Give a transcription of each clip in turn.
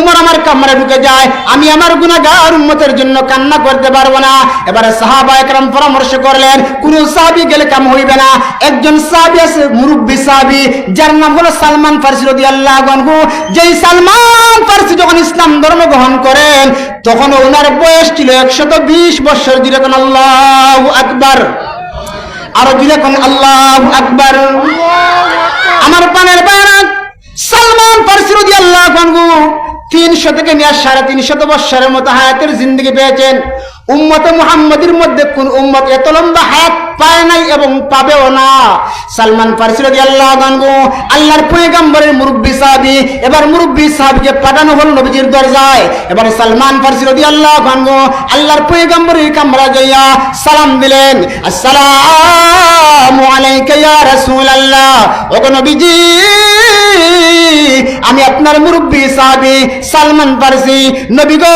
উমর আমার ঢুকে যায়। আমি আমার জন্য কান্না করতে পারব না। এবারে সাহাবা পরামর্শ করলেন গেলে কাম হইবে না। একজন যার নাম হলো সালমান সালমান ফারসি যখন ইসলাম ধর্ম গ্রহণ করেন, তখন ওনার বয়স ছিল 120 বছর। দিলে কোন আল্লাহু আকবার। আরও কোন আল্লাহু আকবার। তিনশো থেকে নিয়ে সাড়ে তিনশত বৎসরের মতো হায়াতের জিন্দগি পেয়েছেন। উম্মতে মুহাম্মদের মধ্যে কোন উম্মত এত লম্বা হায়াত পায় নাই এবং পাবেও না। সালমান ফারসি আল্লাহ আনহু, আল্লাহর পয়গম্বরের মুরব্বি সাহাবী, এবার মুরব্বি সাহাবীকে পাঠানো হলো নবীজির দরজায়। এবার সালমান ফারসি রাদিয়াল্লাহু আনহু আল্লাহর পয়গম্বরের কামরা যাইয়া সালাম দিলেন, আসসালামু আলাইকা ইয়া রাসূলুল্লাহ, ওগো নবীজি! আপনার মুরব্বী সাহাবী সালমান পারসি নবী গো,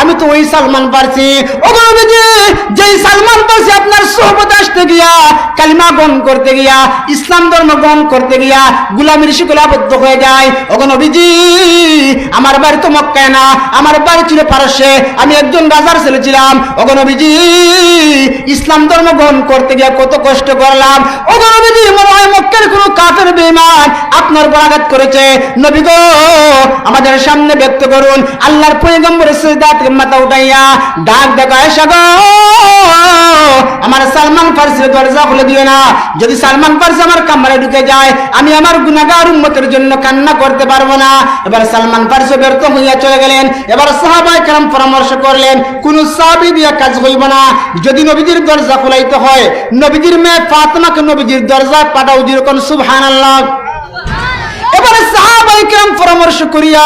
আমি তো ওই সালমান পারসি ও নবীজি, যেই সালমান পারসি আপনার সোহবত আসতে গিয়া কালিমা গ্রহণ করতে গিয়া, ইসলাম ধর্ম গ্রহণ করতে গিয়া গুলামির শিকলে আবদ্ধ হয়ে যায়। ও নবীজি, আমার বাড়ি তো মক্কায় না, আমার বাড়ি ছিল পারস্যে, আমি একজন রাজার ছেলে ছিলাম। ও নবীজি, ইসলাম ধর্ম গ্রহণ করতে গিয়া কত কষ্ট করলাম। ও নবীজি, মনে হয় মক্কার কোনো কাফের বেঈমান আপনার উপর আঘাত করেছে। নবী গো আমাদের সামনে ব্যক্ত করুন। আল্লাহর পয়গম্বরের সিজদা মাথা উঠাইয়া, ডাক দেখা, এসা গো! আমার সালমান ফারসির দরজা খুলে দিও না। যদি সালমান ফারসি আমার কামরায় ঢুকে যায়, আমি আমার গুনাহগার উম্মতের জন্য কান্না করতে পারব না। এবার সালমান ফারসি ব্যর্থ হইয়া চলে গেলেন। এবার সাহাবায়ে কেরাম পরামর্শ করলেন, কোন সাহাবী দিয়া কাজ হইব না। যদি নবীজির দরজা খুলাইতে হয়, নবীজির মেয়ে ফাতেমাকে নবীজির দরজা পাঠাও, যেরকম সুবহানাল্লাহ। এবারে সাহাবাই কেরাম পরামর্শ করিয়া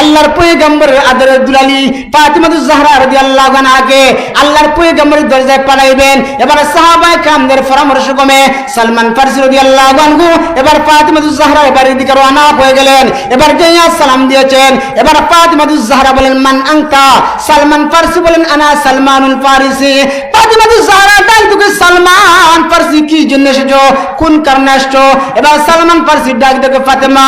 আল্লাহর পয়গম্বরের আদরের দুলালি ফাতিমাতুজ জাহরা রাদিয়াল্লাহু আনহাকে আল্লাহর পয়গম্বরের দরজায় পাঠাইবেন এবারে সাহাবাই কেরামদের পরামর্শ কমে সালমান ফারসি রাদিয়াল্লাহু আনহু এবার ফাতিমাতুজ জাহরার বাড়ির দিকে রওনা হয়ে গেলেন। এবার যাইয়া সালাম দিয়েছেন। এবার ফাতিমাতুজ জাহরা বলেন, মান আনতা? সালমান ফারসি বলেন, আনা সালমানুল ফারিসি। ফাতিমাতুজ জাহরা ডাক তোকে সালমান ফারসি কি জন্য এসেছ? কোন কারণে আসছো এবার সালমান ফারসি ডাক দেখে ফাতেমা,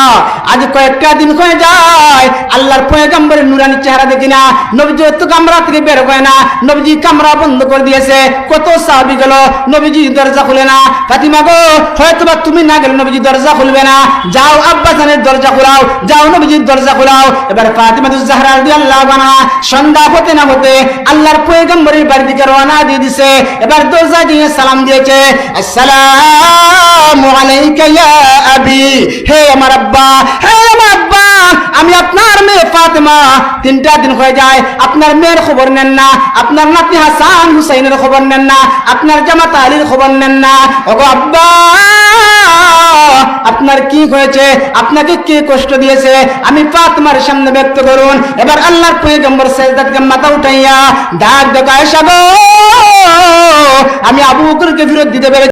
আজ কয়েকটা দিন যায়, আল্লাহর পয়গম্বরের নুরানি চেহারা দেখি না নবীজি তো কামরা থেকে বের না, নবীজি কামরা বন্ধ করে দিয়েছে, কত সাহাবি গেল, নবীজি দরজা খুলে না। ফাতিমা গো হয়তো বা তুমি না গেলে নবীজি দরজা খুলবে না। যাও আব্বা জানের দরজা খোলাও, যাও নবীজির দরজা খোলাও। এবার ফাতিমা জাহরা রাদিয়াল্লাহু আনহা, সন্ধ্যা হতে না হতে আল্লাহর পয়গম্বরের বাড়ির দিকে রওনা দিয়ে দিছে, এবার দরজা দিয়ে সালাম দিয়েছে আবি, হে আমার আব্বা, হে আমার আব্বা, আমি আপনার মেয়ে ফাতেমা। তিনটা দিন হয়ে যায়, আপনার মেয়ের খবর নেন না, আপনার নাতি হাসান হুসাইনের খবর নেন না, আপনার জামাতা আলীর খবর নেন না। ওগো আব্বা আপনার কি হয়েছে? আপনাকে কে কষ্ট দিয়েছে? আমি পাতমার সামনে ব্যক্ত করুন। এবার আল্লাহর পয়গম্বর সেজদা থেকে মাথা উঠাইয়া ডাক ডাকায় আমি আবু বকরকে বিরোধ দিতে পেরেছি।